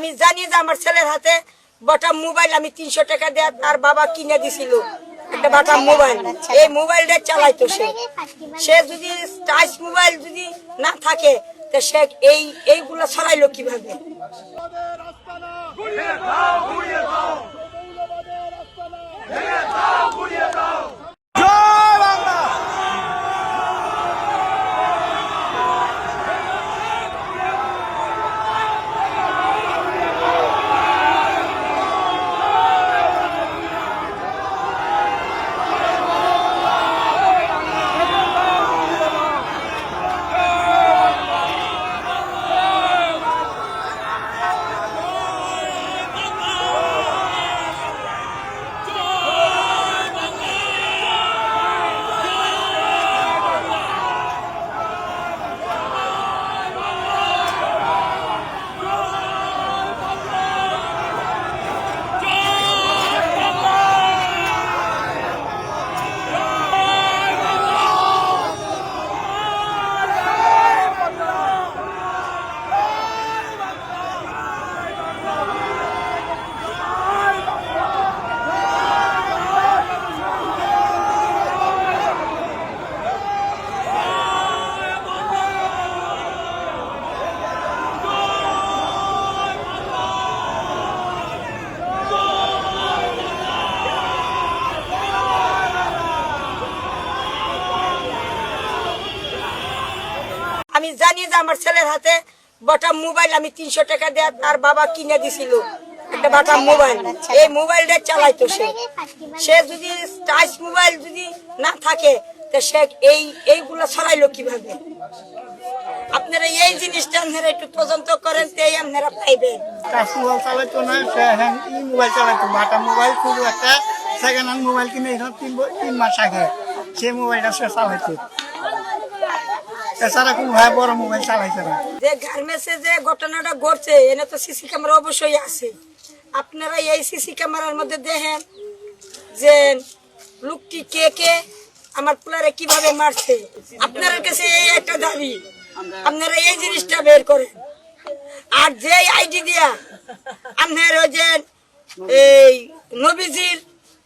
আমি জানি যে আমার ছেলের হাতে বটা মোবাইল, আমি তিনশো টাকা দেয়া তার বাবা কিনে দিছিল, একটা বাটা মোবাইল। এই মোবাইলটা চালাইতো সে। সে যদি টাচ মোবাইল যদি না থাকে, তো সে এই, এইগুলো ছড়াইলো কীভাবে? আমি জানি যে আমার ছেলের হাতে বটা মোবাইল, আমি তিনশো টাকা দেয়া তার বাবা কিনে দিছিল, একটা বাটা মোবাইল। এই মোবাইলটা চালাইতো সে। সে যদি টাচ মোবাইল যদি না থাকে সে এই, এইগুলো কীভাবে? আপনারা এই জিনিসটা আপনারা একটু তদন্ত করেন তো আপনারা পাইবেন। টাচ মোবাইল চালাইতো না, সে মোবাইল চালাইতো। বাটা মোবাইল একটা মোবাইল কিনে তিন মাস সেই মোবাইলটা সে চালাইতো। না। যে গার্মেন্টসে যে ঘটনাটা ঘটছে, এনে তো ক্যামেরা অবশ্যই আছে। আপনারা এই সিসি ক্যামেরার মধ্যে দেখেন যে লোকটি কে কে, আমার প্লারে মারছে। আপনার কাছে এই একটা দাবি, আপনারা এই জিনিসটা বের করেন। আর যে আইডি দিয়া আপনার ওই যে এই নবীজির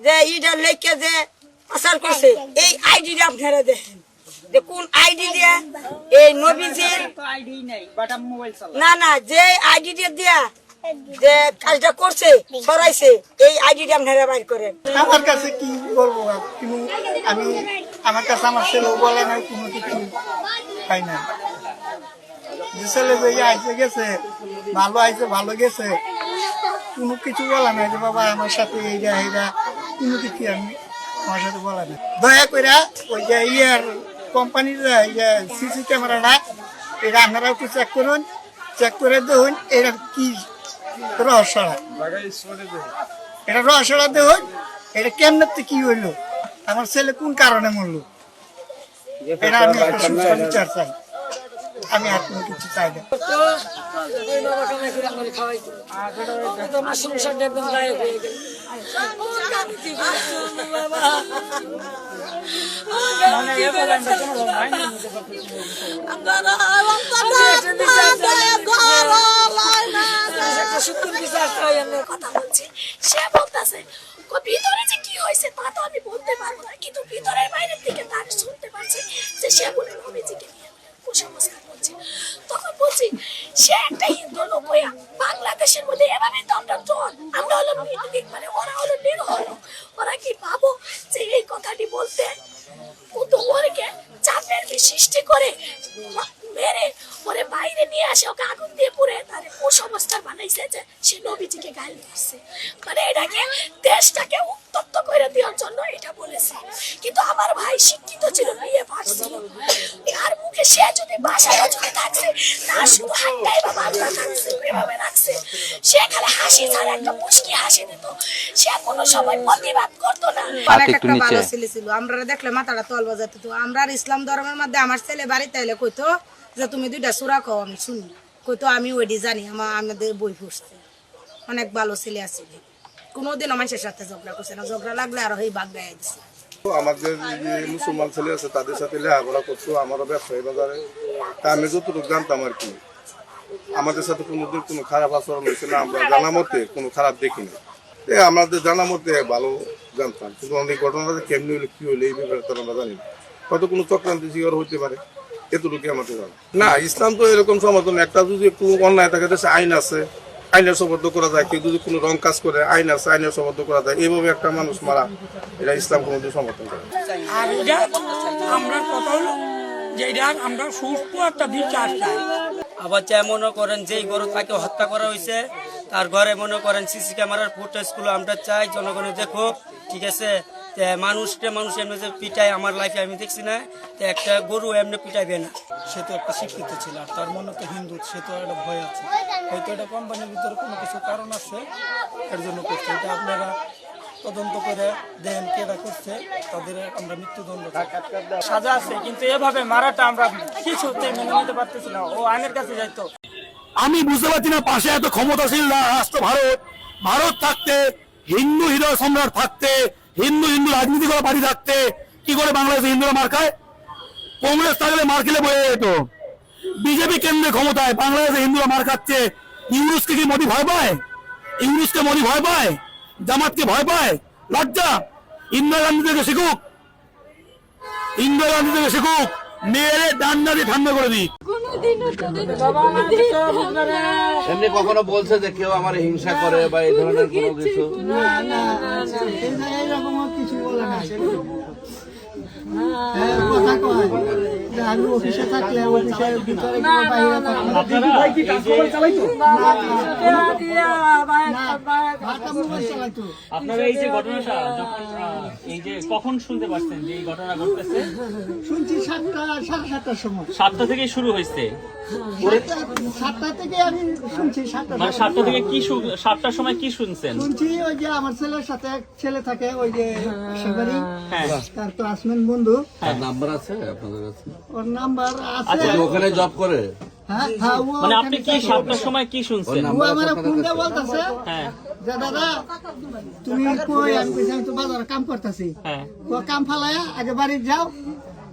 যে ইটা লেখে যে পাচার করছে, এই আইডিটা আপনারা দেখেন। যে কোন আইডি দিয়া এই নবীজির না না যে আইডি দিয়া যে কাজটা করছে সরাইছে এই আইডিটা আপনারা বাইর করেন। আমার কাছে কি বলব আর কোনো আমি আমার কাছে আমার ছেলেও বলে নাই কোনো কিছু পাই না যে ছেলে যে আইসে গেছে ভালো আইছে ভালো গেছে কোনো কিছু বলে নাই যে বাবা আমার সাথে এইটা এইটা কোনো কিছু আমি আমার সাথে বলে না দয়া করে ওই যে ইয়ার কোম্পানির সিসি ক্যামেরাটা এটা আপনারা একটু চেক করুন চেক করে দেখুন এটা কি রহস্যটা এটা রহস্যটা দেখুন এটা কেমনে তো কি হইল আমার ছেলে কোন কারণে মরলো এটা আমি একটা বিচার চাই আমি আর কিছু চাই না কথা বলছি সে বলতেছে "ও, ভিতরে যে কি হয়েছে তা তো আমি বলতে পারব না কিন্তু ভিতরের বাইরের দিকে তার শুনতে পাচ্ছি যে সে বলে নবীজিকে নিয়ে কুসংস্কার করছে। তখন বলছি, সে একটা হিন্দু লোক বাংলাদেশের মধ্যে এভাবে আমরা জন আমরা হলো মানে ওরা হলো নিরহ লোক। ওরা কি ভাবো যে এই কথাটি বলতে? কিন্তু ওরকে চাপের সৃষ্টি করে মেরে ওরে বাইরে নিয়ে আসে ওকে আগুন দিয়ে পুড়ে তার কুসংস্কার বানাইছে যে সে নবীজিকে দিচ্ছে মানে এটাকে দেশটাকে উত্তপ্ত করে দেওয়ার জন্য এটা বলেছে। কিন্তু আমার ভাই শিক্ষিত ছিল বিয়ে পাস ছিল আর মুখে সে যদি চলে থাকছে তার শুধু থাকছে এভাবে রাখছে। সে খালি হাসি ছাড়া একটা মুশকি হাসি দিত। সে কোনো সময় প্রতিবাদ করতো না। একটা ভালো ছেলে ছিল। আমরা দেখলে মাথাটা তল বাজাতে তো। আমরা ইসলাম ধর্মের মধ্যে আমার ছেলে বাড়িতে এলে কইতো যে তুমি দুইটা সুরা কও, আমি শুনি। কইতো আমি ওইটি জানি আমার আমাদের বই পড়ছে। অনেক ভালো ছেলে আছে কোনোদিনও মানুষের সাথে ঝগড়া করছে না। ঝগড়া লাগলে আরও এই বাগ দেয় দিছে। আমাদের যে মুসলমান ছেলে আছে, তাদের সাথে লেখাপড়া করতো, আমারও ব্যবসায়ী বাজারে। তা আমি যতটুকু জানতাম আর কি, আমাদের সাথে কোনোদিন কোনো খারাপ আচরণ হয়েছে না, আমরা জানা মতে কোনো খারাপ দেখিনি এ, আমাদের জানা মতে ভালো জানতাম। কিন্তু অনেক ঘটনাটা কেমনি হলে কি হলে এই ব্যাপারে তো আমরা জানি হয়তো কোনো চক্রান্তি শিকার হতে পারে। এতটুকু আমাদের না ইসলাম তো এরকম সমর্থন একটা যদি একটু অন্যায় থাকে দেশে আইন আছে আইনের সমর্থ করা যায়। কেউ যদি কোনো রং কাজ করে আইন আছে আইনের সমর্থ করা যায়। এইভাবে একটা মানুষ মারা এটা ইসলাম কোনোদিন সমর্থন করে। আর এটা আমরা কথা হলো যে এটা আমরা সুস্থ একটা বিচার চাই। আবার যা মনে করেন যেই গরু তাকে হত্যা করা হয়েছে তার ঘরে মনে করেন সিসি ক্যামেরার ফুটেজগুলো আমরা চাই জনগণের দেখো ঠিক আছে? তে মানুষকে মানুষ এমনি যে পিটায় আমার লাইফে আমি দেখছি না, তো একটা গরু এমনি পিটাইবে না। সে তো একটা শিক্ষিত ছিল, আর তার মনে তো হিন্দু, সে তো একটা ভয় আছে। হয়তো এটা কোম্পানির ভিতরে কোনো কিছু কারণ আছে, এর জন্য করছে। এটা আপনারা তদন্ত করে দেন কেটা করছে, তাদের আমরা মৃত্যুদণ্ড। সাজা আছে, কিন্তু এভাবে মারাটা আমরা কিছুতে মেনে নিতে পারতেছি না। ও আইনের কাছে যাইতো। আমি বুঝতে পারছি না, পাশে এত ক্ষমতাশীল রাষ্ট্র, ভারত ভারত থাকতে, হিন্দু হৃদয় সম্রাট থাকতে হিন্দু হিন্দু রাজনীতি করে পার্টি থাকতে, কি করে বাংলাদেশে হিন্দুরা মার খায়? কংগ্রেস থাকলে মার খেলে বয়ে যেত। বিজেপি কেন্দ্রে ক্ষমতায়, বাংলাদেশে হিন্দুরা মার খাচ্ছে। ইউরুসকে কি মোদী ভয় পায়? ইউরুসকে মোদী ভয় পায়? জামাতকে ভয় পায়? লজ্জা? ইন্দিরা গান্ধী থেকে শিখুক। ইন্দিরা গান্ধী থেকে শিখুক। মেয়েরে ডান্ডা দিয়ে ঠান্ডা করে দিই এমনি কখনো বলছে যে কেউ আমার হিংসা করে বা এই ধরনের কোনো কিছু না না এরকম কিছু বলে হ্যাঁ, কথা কয় আমি অফিসে থাকলে অফিসের ভিতরে বাইরে থাকলে ভাটা মোবাইল চালাইতো আপনারা এই যে ঘটনাটা যখন এই যে কখন শুনতে পারছেন যে এই ঘটনা ঘটতেছে? শুনছি সাতটা সাড়ে সাতটার সময়। সাতটা থেকে শুরু হয়েছে। সাতটা- সাতটা থেকে আমি শুনছি সাতটা মানে সাতটা থেকে কি সাতটার সময় কি শুনছেন? শুনছি ওই যে আমার ছেলের সাথে এক ছেলে থাকে ওই যে সেবারি হ্যাঁ। তার ক্লাসমেট বন্ধু? তার নাম্বার আছে আপনাদের কাছে? ওর নাম্বার আছে। আচ্ছা, ওখানে জব করে? হ্যাঁ হ্যাঁ মানে আপনি কি সাতটার সময় কি শুনছেন? ও আমার বলতেছে হ্যাঁ। যে দাদা তুমি কই? আমি কইছি আমি তো বাজারে কাম করতেছি। হ্যাঁ। ও কাম ফালায়া আগে বাড়ি যাও।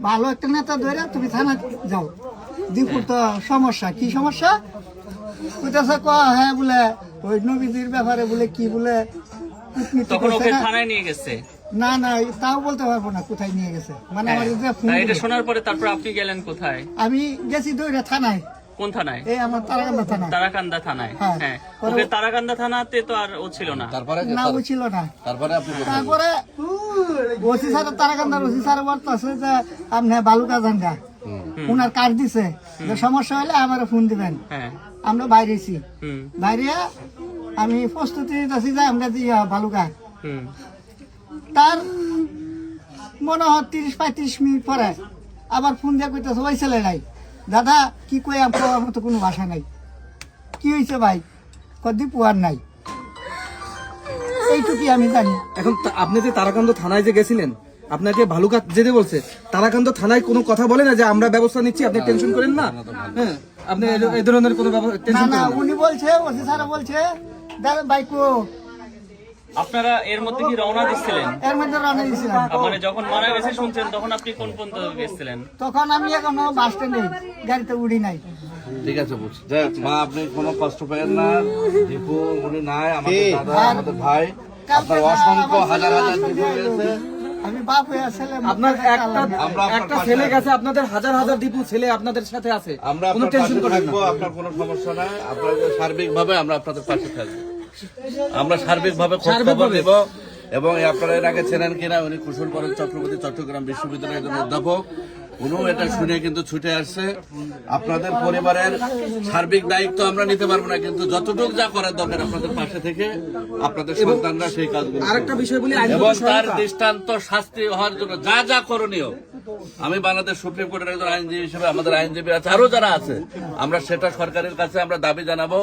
ভালো একটা নেতা ধরে তুমি থানা যাও। দীপুর তো সমস্যা। কি সমস্যা? কইতাছে ক হ্যাঁ বলে ওই নবীজির ব্যাপারে বলে কি বলে? তখন ওকে থানায় নিয়ে গেছে। না না তাও বলতে পারব না কোথায় নিয়ে গেছে। মানে আমার যে ফোন এটা শোনার পরে তারপর আপনি গেলেন কোথায়? আমি গেছি দৌড়ে থানায়। কোন থানায়? এই আমার তারাকান্দা থানায়। তারাকান্দা থানায় হ্যাঁ। হ্যাঁ। ওকে তারাকান্দা থানাতে তো আর ও ছিল না। তারপরে না বুঝছিল না। তারপরে আপনি? তারপরে ওসি স্যার তারাকান্দার ওসি স্যার বলতেছে যে আপনি বালুকা জানগা। উনার কার্ড দিছে। যে সমস্যা হলে আমার ফোন দিবেন। হ্যাঁ। আমরা বাইরেছি বাইরে আমি প্রস্তুতি নিতেছি যে আমরা দিয়া বালুকা। হুম। তার মনে হয় তিরিশ পঁয়ত্রিশ মিনিট পরে আবার ফোন দিয়ে কইতেছে ওই ছেলে নাই। দাদা কি কই আমার মতো কোনো ভাষা নাই? কি হয়েছে ভাই? কদি পুয়ার নাই। এইটুকুই আমি জানি। এখন আপনি যে তারাকান্ত থানায় যে গেছিলেন আপনাকে ভালুকা যেতে বলছে তারাকান্ত থানায় কোনো কথা বলে না যে আমরা ব্যবস্থা নিচ্ছি আপনি টেনশন করেন না? হ্যাঁ আপনি এই ধরনের কোনো টেনশন না উনি বলছে ওসি স্যার বলছে দাদা বাইকো আপনারা এর মধ্যে কি রওনা দিচ্ছিলেন? এর মধ্যে রানা দিয়েছিলাম। মানে যখন মারা গেছে শুনছেন তখন আপনি কোন পর্যন্ত গেছিলেন? তখন আমি এখনও বাস স্ট্যান্ডে গাড়িতে উড়ি নাই। ঠিক আছে বুঝছি মা আপনি কোনো কষ্ট পেয়েন না। দীপু উনি নাই আমাদের দাদা আমাদের ভাই। আপনার অসংখ্য হাজার হাজার দীপু গেছে আমি বাপ হয়ে ছেলে আপনার একটা আমরা আপনার একটা পাশে ছেলে গেছে আপনাদের হাজার হাজার দীপু ছেলে আপনাদের সাথে আছে। আমরা কোনো আপনার টেনশন পাশে না। আপনার কোনো সমস্যা নাই। আপনাদের সার্বিকভাবে আমরা আপনাদের পাশে থাকব। আমরা সার্বিকভাবে খোঁজ খবর দেব এবং আপনারা এর আগে চেনেন কিনা উনি কুশল করেন চক্রবর্তী চট্টগ্রাম বিশ্ববিদ্যালয়ের একজন অধ্যাপক। উনিও এটা শুনে কিন্তু ছুটে আসছে। আপনাদের পরিবারের সার্বিক দায়িত্ব আমরা নিতে পারব না কিন্তু যতটুকু যা করার দরকার আপনাদের পাশে থেকে আপনাদের সন্তানরা সেই কাজগুলো আরেকটা বিষয় বলি এবং তার দৃষ্টান্ত শাস্তি হওয়ার জন্য যা যা করণীয় আমি বাংলাদেশ সুপ্রিম কোর্টের একজন আইনজীবী হিসেবে আমাদের আইনজীবী আছে আরও যারা আছে আমরা সেটা সরকারের কাছে আমরা দাবি জানাব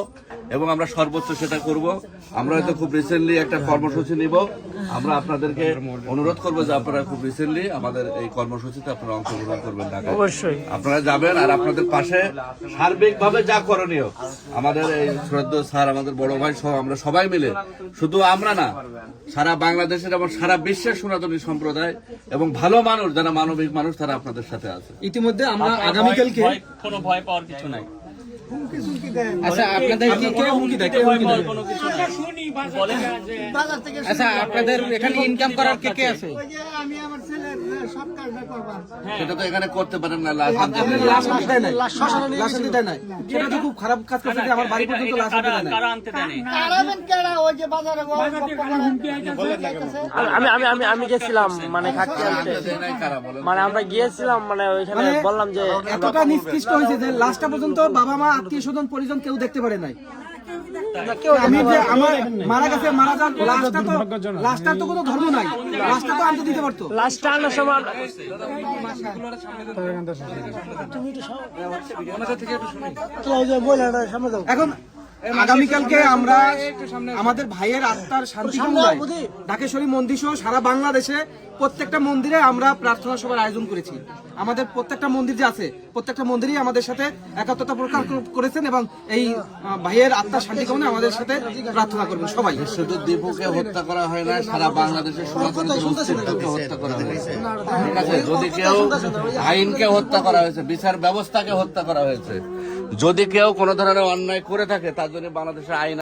এবং আমরা সর্বোচ্চ সেটা করব। আমরা হয়তো খুব রিসেন্টলি একটা কর্মসূচি নিব। আমরা আপনাদেরকে অনুরোধ করব যে আপনারা খুব রিসেন্টলি আমাদের এই কর্মসূচিতে আপনারা অংশগ্রহণ করবেন ঢাকায়। অবশ্যই। আপনারা যাবেন আর আপনাদের পাশে সার্বিকভাবে যা করণীয় আমাদের এই শ্রদ্ধ স্যার আমাদের বড় ভাই সহ আমরা সবাই মিলে শুধু আমরা না সারা বাংলাদেশের এবং সারা বিশ্বের সনাতনী সম্প্রদায় এবং ভালো মানুষ যারা মানবিক মানুষ তারা আপনাদের সাথে আছে। ইতিমধ্যে আমরা আগামীকালকে কোনো ভয় পাওয়ার কিছু নাই। দেয়। আচ্ছা আপনাদের কি কেউ হুমকি দেয়? আচ্ছা আপনাদের এখানে ইনকাম করার কে কে আছে? আমি আমার ছেলে সেটা তো এখানে করতে পারেন না লাশ লাশ আনতে দেয় লাশ আনতে দেয় সেটা তো খুব খারাপ কাজ করছে যে আমার বাড়ি পর্যন্ত লাশ আনতে কারা দেয় নাই। কারা আনতে কারাবেন কেডা? ওই যে বাজারে আমি আমি আমি আমি গেছিলাম মানে? মানে আমরা গিয়েছিলাম মানে ওইখানে মানে বললাম যে এতটা নিষ্কৃষ্ট হয়েছে যে লাশটা পর্যন্ত বাবা মা আত্মীয় স্বজন পরিজন কেউ দেখতে পারে নাই। আমি যে আমার মারা গেছে মারা যান লাশটা তো লাশটার তো কোনো ধর্ম নাই। লাশটা তো আনতে দিতে পারতো। লাস্টটা আনার সময় এখন আগামীকালকে আমরা আমাদের ভাইয়ের আত্মার শান্তি ঢাকেশ্বরী মন্দির সহ সারা বাংলাদেশে প্রত্যেকটা মন্দিরে আমরা প্রার্থনা সভার আয়োজন করেছি। আমাদের প্রত্যেকটা মন্দির যে আছে প্রত্যেকটা মন্দিরই আমাদের সাথে একাত্মতা প্রকাশ করেছেন এবং এই ভাইয়ের আত্মার শান্তি কামনায় আমাদের সাথে প্রার্থনা করবেন সবাই। শুধু দীপুকে হত্যা করা হয় না সারা বাংলাদেশের সনাতনী হত্যা করা হয়েছে। ঠিক আছে যদি কেউ আইনকে হত্যা করা হয়েছে বিচার ব্যবস্থাকে হত্যা করা হয়েছে যদি কেউ কোনো ধরনের অন্যায় করে থাকে তার জন্য বাংলাদেশের আইন